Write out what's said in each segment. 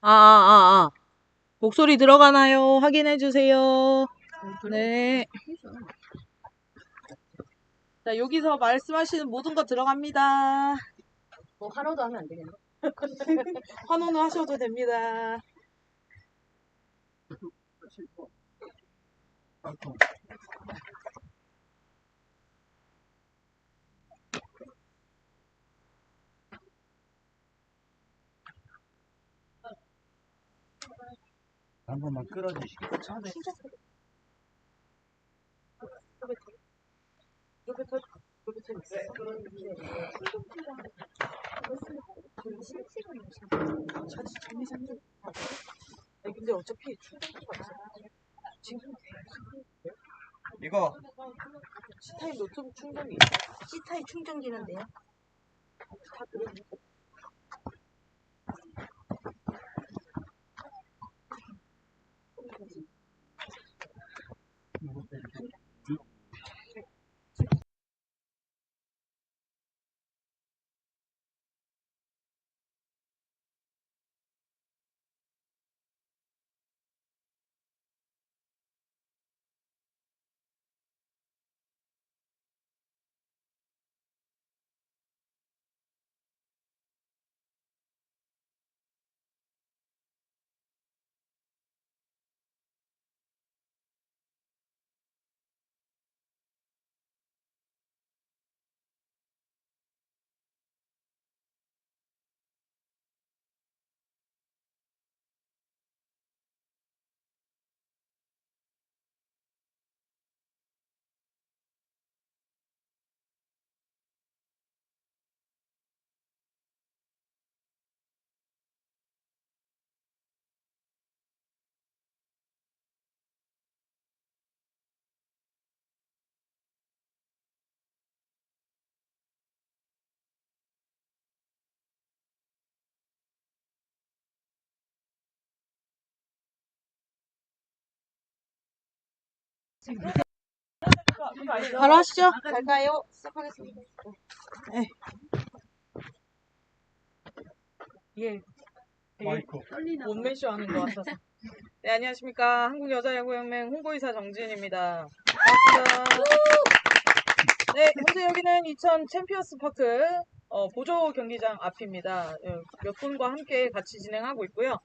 아, 아, 아. 목소리 들어가나요? 확인해 주세요. 네. 자, 여기서 말씀하시는 모든 거 들어갑니다. 뭐 하나도 하면 안 되겠네. 환호는 하셔도 됩니다. 한 번만 끌어주시고. 아니, 근데 어차피. 지금 이거 C타입 노트북 충전기 C타입 충전기는데요. 다 들어있는 거. 바로 하시죠. 갈까요? 시작하겠습니다. 예. 마이크. 원맨쇼 하는 것 같아서. 네, 안녕하십니까. 한국여자야구연맹 홍보이사 정지은입니다. 반갑습니다. 네, 현재 여기는 이천 챔피언스 파크 어, 보조 경기장 앞입니다. 어, 몇 분과 함께 같이 진행하고 있고요.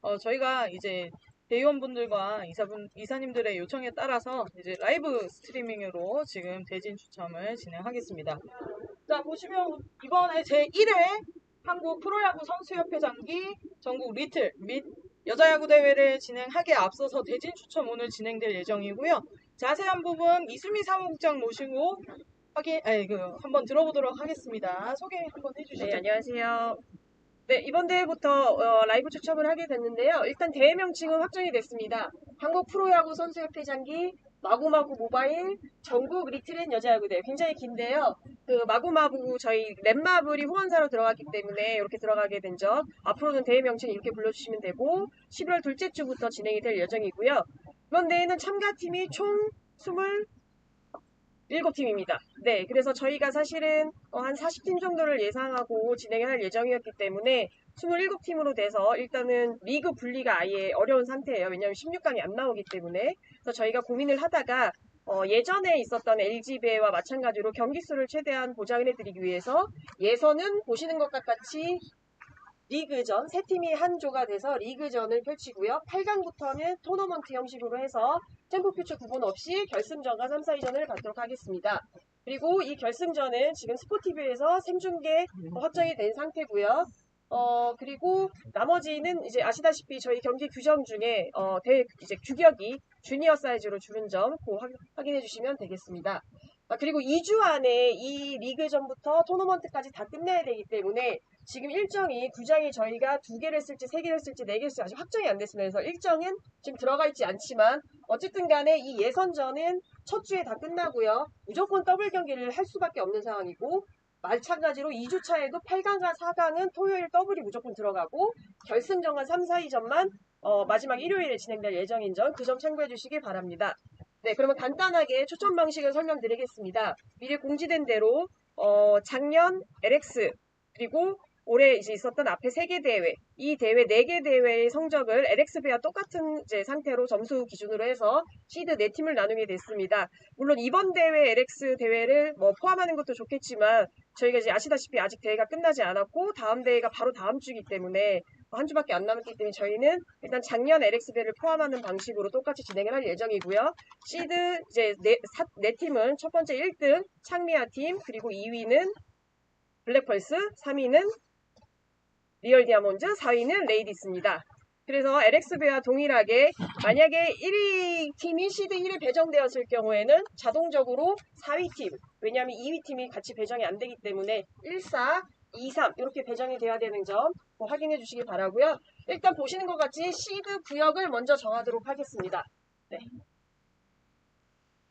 어, 저희가 이제 대의원분들과 이사분, 이사님들의 요청에 따라서 이제 라이브 스트리밍으로 지금 대진 추첨을 진행하겠습니다. 자, 보시면 이번에 제 1회 한국 프로야구 선수협회 장기 전국 리틀 및 여자야구 대회를 진행하기에 앞서서 대진 추첨 오늘 진행될 예정이고요. 자세한 부분 이수미 사무국장 모시고 확인, 아니, 그, 한번 들어보도록 하겠습니다. 소개 한번 해주시죠. 네, 안녕하세요. 네, 이번 대회부터 어, 라이브 추첨을 하게 됐는데요. 일단 대회 명칭은 확정이 됐습니다. 한국 프로야구 선수협회 장기 마구마구 모바일 전국 리틀앤 여자야구 대회 굉장히 긴데요. 그 마구마구 저희 랩마블이 후원사로 들어갔기 때문에 이렇게 들어가게 된 점 앞으로는 대회 명칭 이렇게 불러주시면 되고 11월 둘째 주부터 진행이 될 예정이고요. 이번 대회는 참가팀이 총 27팀입니다. 네, 그래서 저희가 사실은 어, 한 40팀 정도를 예상하고 진행할 예정이었기 때문에 27팀으로 돼서 일단은 리그 분리가 아예 어려운 상태예요. 왜냐하면 16강이 안 나오기 때문에. 그래서 저희가 고민을 하다가 어, 예전에 있었던 LG배와 마찬가지로 경기 수를 최대한 보장을 해드리기 위해서 예선은 보시는 것과 같이 리그전 세 팀이 한 조가 돼서 리그전을 펼치고요. 8강부터는 토너먼트 형식으로 해서 템포 퓨처 구분 없이 결승전과 3, 4위전을 갖도록 하겠습니다. 그리고 이 결승전은 지금 스포티비에서 생중계 확정이 된 상태고요. 어 그리고 나머지는 이제 아시다시피 저희 경기 규정 중에 어, 대 이제 규격이 주니어 사이즈로 줄은 점그 확인해 주시면 되겠습니다. 아, 그리고 2주 안에 이 리그 전부터 토너먼트까지 다 끝내야 되기 때문에 지금 일정이 구장이 저희가 두 개를 쓸지 세 개를 쓸지 네 개를 쓸지 아직 확정이 안 됐습니다. 그래서 일정은 지금 들어가 있지 않지만 어쨌든 간에 이 예선전은 첫 주에 다 끝나고요. 무조건 더블 경기를 할 수밖에 없는 상황이고 마찬가지로 2주차에도 8강과 4강은 토요일 더블이 무조건 들어가고 결승전과 3, 4위전만 어, 마지막 일요일에 진행될 예정인 점 그 점 참고해 주시기 바랍니다. 네, 그러면 간단하게 추천 방식을 설명드리겠습니다. 미리 공지된 대로 어, 작년 LX 그리고 올해 이제 있었던 앞에 세 개 대회, 이 대회 네 개 대회의 성적을 LX배와 똑같은 상태로 점수 기준으로 해서 시드 네 팀을 나누게 됐습니다. 물론 이번 대회 LX 대회를 뭐 포함하는 것도 좋겠지만 저희가 이제 아시다시피 아직 대회가 끝나지 않았고 다음 대회가 바로 다음 주기 때문에 한 주밖에 안 남았기 때문에 저희는 일단 작년 LX배를 포함하는 방식으로 똑같이 진행을 할 예정이고요. 시드 이제 네, 사- 네 팀은 첫 번째 1등 창미아 팀 그리고 2위는 블랙펄스, 3위는 리얼 디아몬드, 4위는 레이디스입니다. 그래서 LX배와 동일하게 만약에 1위 팀이 시드 1에 배정되었을 경우에는 자동적으로 4위 팀, 왜냐하면 2위 팀이 같이 배정이 안 되기 때문에 1, 4, 2, 3 이렇게 배정이 돼야 되는 점뭐 확인해 주시기 바라고요. 일단 보시는 것 같이 시드 구역을 먼저 정하도록 하겠습니다.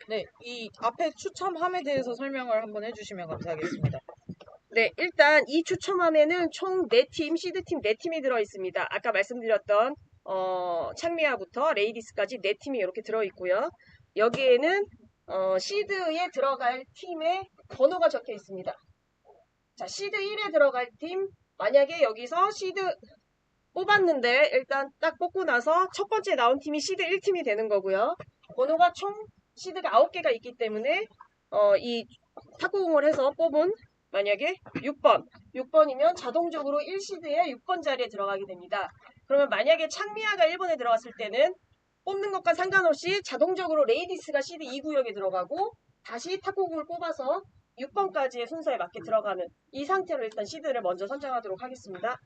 네, 이 앞에 추첨함에 대해서 설명을 한번 해주시면 감사하겠습니다. 네, 일단 이 추첨함에는 총 4팀, 시드팀 4팀이 들어있습니다. 아까 말씀드렸던 어, 창미아부터 레이디스까지 4팀이 이렇게 들어있고요. 여기에는 어, 시드에 들어갈 팀의 번호가 적혀 있습니다. 자, 시드 1에 들어갈 팀, 만약에 여기서 시드 뽑았는데 일단 딱 뽑고 나서 첫 번째 나온 팀이 시드 1팀이 되는 거고요. 번호가 총 시드가 9개가 있기 때문에 어, 이 탁구공을 해서 뽑은 만약에 6번, 6번이면 자동적으로 1시드에 6번 자리에 들어가게 됩니다. 그러면 만약에 창미아가 1번에 들어갔을 때는 뽑는 것과 상관없이 자동적으로 레이디스가 시드 2구역에 들어가고 다시 탁구공을 뽑아서 6번까지의 순서에 맞게 들어가는 이 상태로 일단 시드를 먼저 선정하도록 하겠습니다.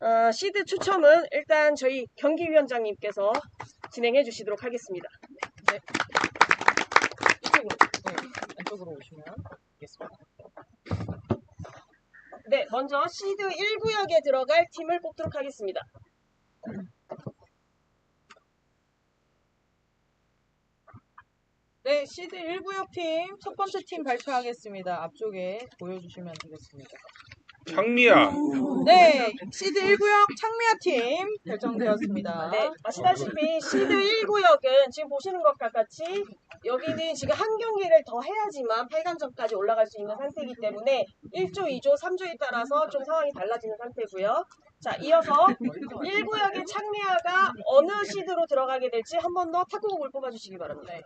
어, 시드 추첨은 일단 저희 경기위원장님께서 진행해 주시도록 하겠습니다. 이쪽으로, 네, 안쪽으로 오시면 되겠습니다. 네, 먼저 시드 1구역에 들어갈 팀을 뽑도록 하겠습니다. 네, 시드 1구역 팀, 첫 번째 팀 발표하겠습니다. 앞쪽에 보여주시면 되겠습니다. 창미야. 네, 시드 1구역 창미아 팀 결정되었습니다. 네, 아시다시피 시드 1구역은 지금 보시는 것과 같이 여기는 지금 한 경기를 더 해야지만 8강전까지 올라갈 수 있는 상태이기 때문에 1조, 2조, 3조에 따라서 좀 상황이 달라지는 상태고요. 자, 이어서 1구역의 창미아가 어느 시드로 들어가게 될지 한 번 더 탁구공을 뽑아주시기 바랍니다. 네.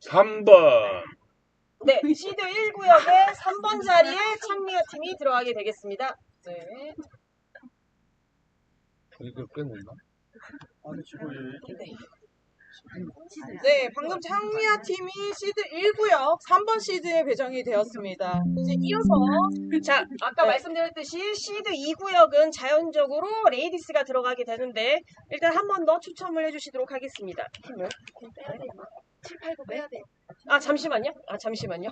삼번 네, 시드 1구역의 3번 자리에 창미아 팀이 들어가게 되겠습니다. 네. 이거 끊었나? 아니 지금 네, 방금 창미아 팀이 시드 1구역 3번 시드에 배정이 되었습니다. 이제 이어서 자, 아까 네. 말씀드렸듯이 시드 2구역은 자연적으로 레이디스가 들어가게 되는데 일단 한 번 더 추첨을 해주시도록 하겠습니다. 팀을 7, 8, 9 빼야 돼. 아 잠시만요. 아 잠시만요.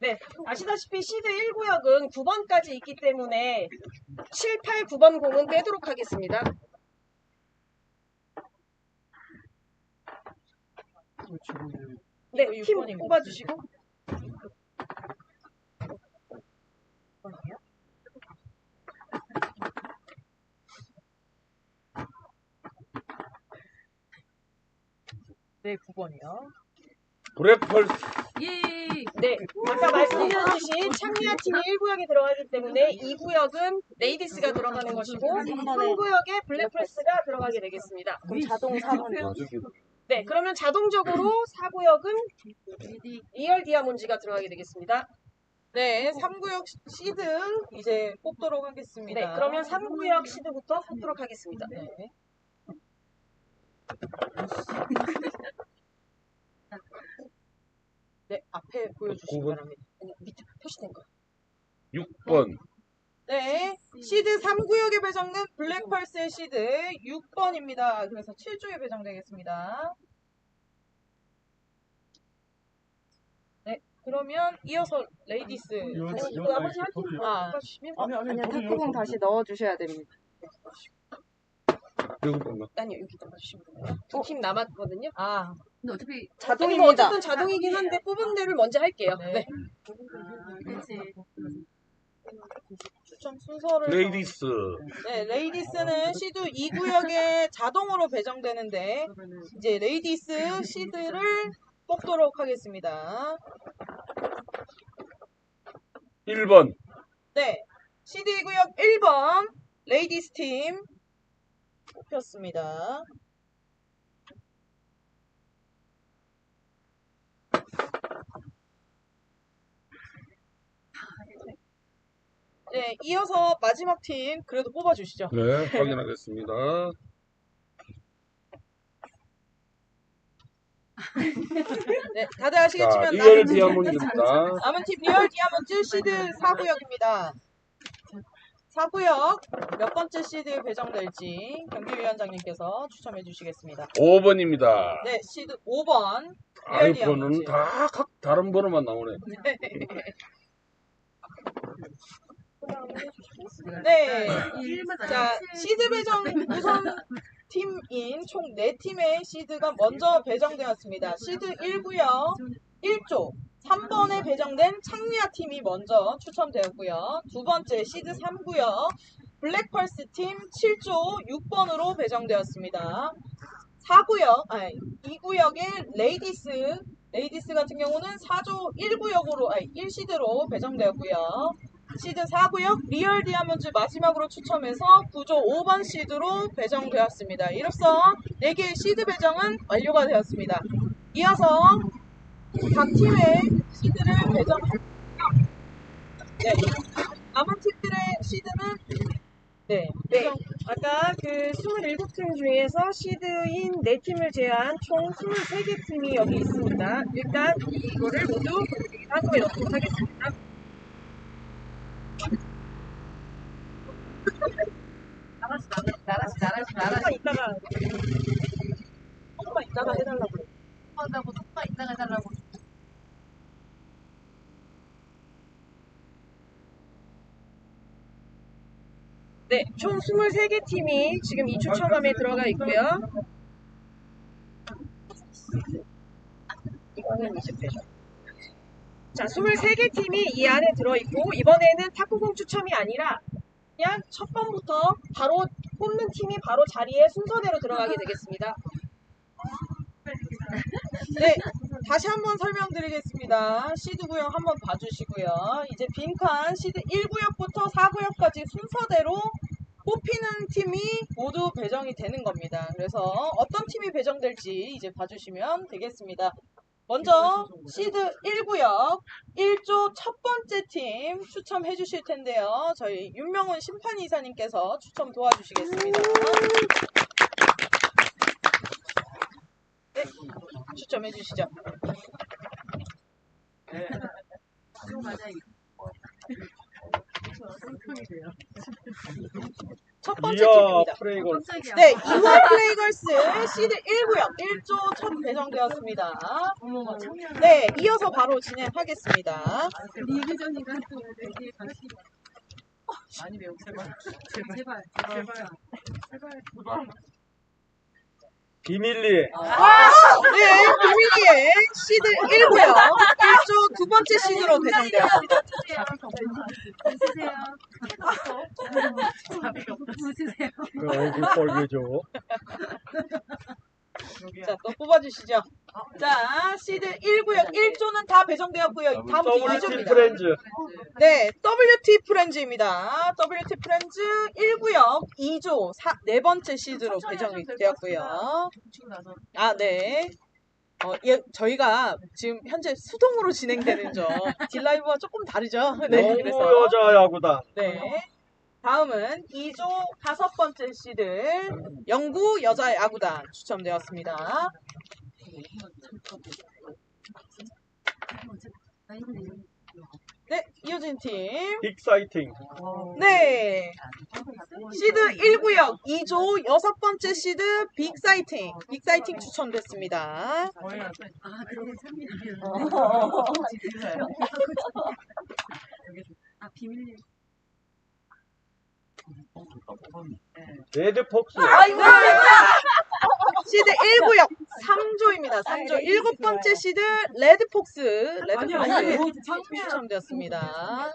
네, 아시다시피 시드 1구역은 9번까지 있기 때문에 7, 8, 9번 공은 빼도록 하겠습니다. 네, 팀 뽑아주시고. 네, 9번이요. 브렉펄스 네, 아까 말씀드렸듯이 창리아 팀이 1구역에 들어가기 때문에 2구역은 레이디스가 들어가는 것이고 3구역에 블랙펄스가 들어가게 되겠습니다. 그럼 자동 4번. 네, 그러면 자동적으로 4구역은 리얼 디아몬드가 들어가게 되겠습니다. 네, 3구역 시드 이제 뽑도록 하겠습니다. 네, 그러면 3구역 시드부터 뽑도록 하겠습니다. 네. 네, 앞에 보여주시기 구분. 바랍니다. 아니, 밑에 표시된 거. 6번 네, 시드 3구역에 배정된 블랙펄스의 시드 6번입니다. 그래서 7조에 배정되겠습니다. 네, 그러면 이어서 레이디스. 아니, 이거 한팀 이거- 아, 아니 아니요, 탁구공 다시 넣어주셔야 됩니다. 여기 보면 아니요, 여기 넣어주시면 돼요. 두팀 남았거든요. 아, 근데 어차피 자동입니다. 어쨌든 자동이긴 한데 뽑은 대를 먼저 할게요. 네. 네. 그렇지. 추첨 순서를 레이디스. 네, 레이디스는 시드 2구역에 자동으로 배정되는데 이제 레이디스 시드를 뽑도록 하겠습니다. 1번. 네, 시드 2구역 1번 레이디스 팀 뽑혔습니다. 네, 이어서 마지막 팀 그래도 뽑아주시죠. 네, 확인하겠습니다. 네, 다들 자, 아시겠지만 리얼 디아몬드입니다. 남은 팀 리얼 디아몬드 시드 4구역입니다. 4구역 몇 번째 시드 배정될지 경기위원장님께서 추첨해 주시겠습니다. 5번입니다. 네, 시드 5번. 아이, 리얼 번호는 디아몬드. 다 각 다른 번호만 나오네. 네. 자, 시드 배정 우선 팀인 총 4팀의 시드가 먼저 배정되었습니다. 시드 1구역 1조 3번에 배정된 창미아 팀이 먼저 추첨되었고요. 두 번째 시드 3구역 블랙펄스 팀 7조 6번으로 배정되었습니다. 4구역, 아니 2구역의 레이디스 레이디스 같은 경우는 4조 1구역으로 아니 1시드로 배정되었고요. 시드 4구역 리얼 디아몬드 마지막으로 추첨해서 9조 5번 시드로 배정되었습니다. 이로써 4개의 시드 배정은 완료가 되었습니다. 이어서 각 팀의 시드를 배정했고요. 네. 남은 팀들의 시드는 네, 네. 아까 그 27팀 중에서 시드인 4팀을 제외한 총 23개 팀이 여기 있습니다. 일단 이거를 모두 한꺼번에 넣도록 하겠습니다. 네, 총 23개 팀이 지금 이 추첨함에 들어가 있고요. 이거는 20회죠. 자, 23개 팀이 이 안에 들어있고, 이번에는 탁구공 추첨이 아니라, 그냥 첫 번부터 바로 뽑는 팀이 바로 자리에 순서대로 들어가게 되겠습니다. 네, 다시 한번 설명드리겠습니다. 시드 구역 한번 봐주시고요. 이제 빈칸 시드 1구역부터 4구역까지 순서대로 뽑히는 팀이 모두 배정이 되는 겁니다. 그래서 어떤 팀이 배정될지 이제 봐주시면 되겠습니다. 먼저 시드 1구역 1조 첫 번째 팀 추첨해 주실 텐데요. 저희 윤명훈 심판이 이사님께서 추첨 도와주시겠습니다. 네, 추첨해 주시죠. 첫 번째 팀입니다. 프레이건스. 네, 이월 플레이걸스 시드 1구역 1조 첫 배정되었습니다. 네, 이어서 바로 진행하겠습니다. 리그 전이가 또 되게 관심 많이 배우 제발 제발 제발 제발 제발 비밀리. 네, 비밀리에 시드 1구역 1조 두 번째 시드로 배정되었습니다. 웃으세요 웃으세요 그 얼굴 빨개져. 자, 또 뽑아주시죠. 자, 시드 1구역 1조는 다 배정되었고요. 다음 WT 2조입니다. 프렌즈. 네, WT 프렌즈입니다. WT 프렌즈 1구역 2조 사, 네 번째 시드로 배정이 되었고요. 붙이고 나서 아, 네. 어, 예, 저희가 지금 현재 수동으로 진행되는 점 딜라이브와 조금 다르죠? 네, 너무 그래서 여자 야구다. 네. 다음은 2조 다섯 번째 시드 영구 여자 야구단 추첨되었습니다. 네, 이효진 팀. 익사이팅. 네. 시드 1구역 2조 여섯 번째 시드 빅사이팅. 빅사이팅 추첨됐습니다. 아 그게 참이에요 아 비밀리 레드 폭스. 아이고! 시드 1구역 3조입니다. 3조. 일곱 번째 시드 레드폭스. 레드폭스 추첨되었습니다.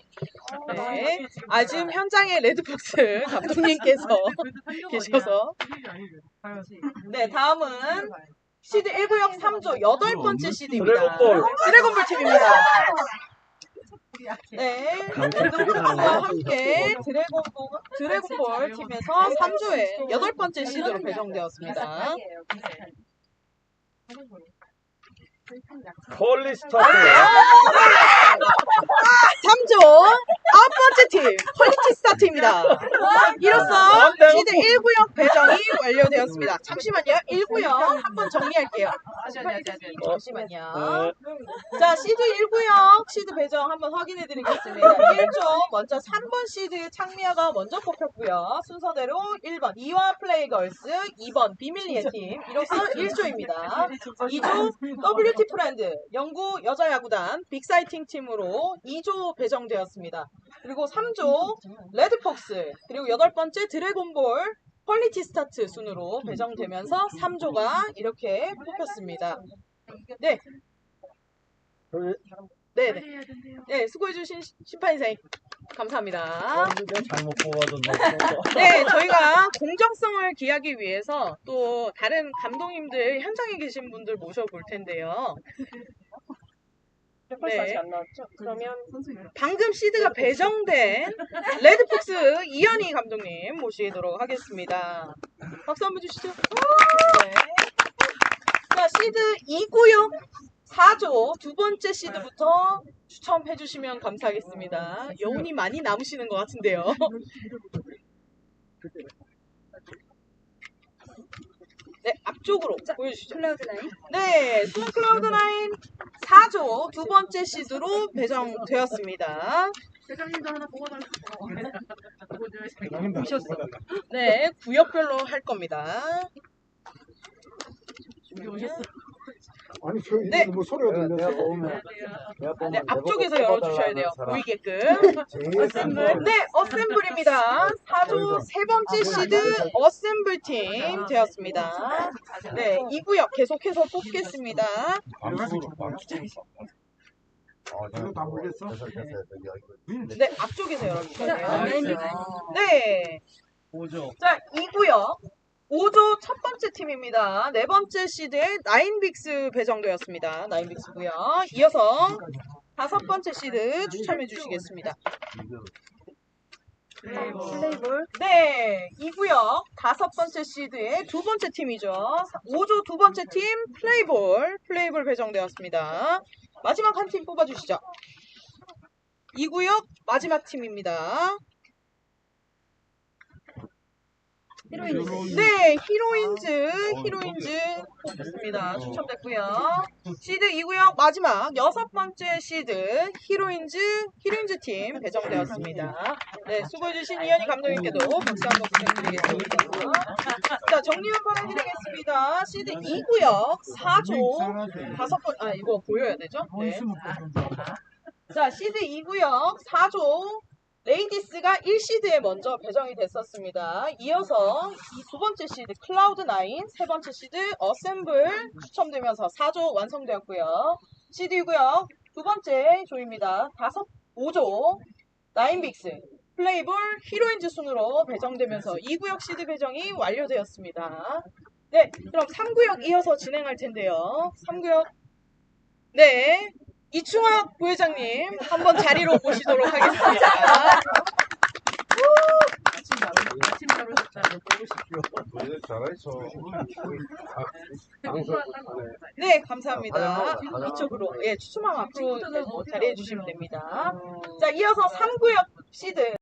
네. 아, 지금 현장에 레드폭스 감독님께서 계셔서. 네, 다음은 시드 1구역 3조 여덟 번째 시드입니다. 드래곤볼. 드래곤볼 팀입니다. 네? 함께 드래곤볼, 드래곤볼 팀에서 3조에 여덟 번째 시드로 배정되었습니다. 폴리스타트. 3조 아홉 번째 팀 퀄리티 스타트입니다. 이로써 시드 1구역 배정이 완료되었습니다. 잠시만요. 1구역 한번 정리할게요. 잠시만요. 네. 자, 시드 1구역 시드 배정 한번 확인해 드리겠습니다. 1조 먼저 3번 시드 창미아가 먼저 뽑혔고요. 순서대로 1번 이화 플레이걸스, 2번 비밀리에 팀. 이로써 1조입니다. 2조 프렌드 영구 여자 야구단 빅사이팅 팀으로 2조 배정되었습니다. 그리고 3조 레드폭스 그리고 여덟 번째 드래곤볼 퀄리티 스타트 순으로 배정되면서 3조가 이렇게 뽑혔습니다. 네. 네, 네. 네, 수고해주신 시- 심판인생 감사합니다. 잘못 뽑아줬나? 네, 저희가 공정성을 기하기 위해서 또 다른 감독님들 현장에 계신 분들 모셔볼 텐데요. 네. 아직 안 나왔죠? 그러면 방금 시드가 배정된 레드폭스 이현희 감독님 모시도록 하겠습니다. 박수 한번 주시죠. 네. 자, 시드 2구역 4조 두 번째 시드부터 추첨해 주시면 감사하겠습니다. 여운이 많이 남으시는 것 같은데요. 네, 앞쪽으로 보여주시죠. 클라우드 나인. 네, 스노 클라우드 나인 4조 두 번째 시드로 배정되었습니다. 대장님도 하나 뽑아달라고. 미쳤어. 네, 구역별로 할 겁니다. 아니 저 네. 이거 뭐 소리가 들려서 네, 앞쪽에서 열어주셔야 돼요. 보이게끔. 제일 네, 어셈블입니다. 4조 세 번째 시드 어셈블 팀 되었습니다. 네, 이 구역 계속해서 뽑겠습니다. 이거 다 모르겠어? 네, 앞쪽에서 열어주셔야 아, 돼요. 네. 자, 2구역 5조 첫 번째 팀입니다. 네 번째 시드에 나인빅스 배정되었습니다. 나인빅스고요. 이어서 다섯 번째 시드 추첨해 주시겠습니다. 플레이볼. 네, 2구역 다섯 번째 시드의 두 번째 팀이죠. 5조 두 번째 팀 플레이볼, 플레이볼 배정되었습니다. 마지막 한 팀 뽑아주시죠. 2구역 마지막 팀입니다. 히로인. 네, 히로인즈, 히로인즈 뽑혔습니다. 추첨됐고요. 시드 2구역 마지막 여섯 번째 시드 히로인즈, 히로인즈 팀 배정되었습니다. 네, 수고해주신 이현희 감독님께도 박수 한번 부탁드리겠습니다. 자, 정리 한번 해드리겠습니다. 시드 2구역 4조 다섯 번, 아, 이거 보여야 되죠? 네. 자, 시드 2구역 4조 레이디스가 1시드에 먼저 배정이 됐었습니다. 이어서 이 두 번째 시드 클라우드9, 세 번째 시드 어셈블 추첨되면서 4조 완성되었고요. 시드 2구역 두 번째 조입니다. 다섯 5조 나인빅스 플레이볼 히로인즈 순으로 배정되면서 2구역 시드 배정이 완료되었습니다. 네, 그럼 3구역 이어서 진행할 텐데요. 3구역 네, 이충학 부회장님 한번 자리로 모시도록 하겠습니다. 네, 감사합니다. 이쪽으로 예, 추첨함 앞으로 자리해 주시면 됩니다. 자, 이어서 3구역 시드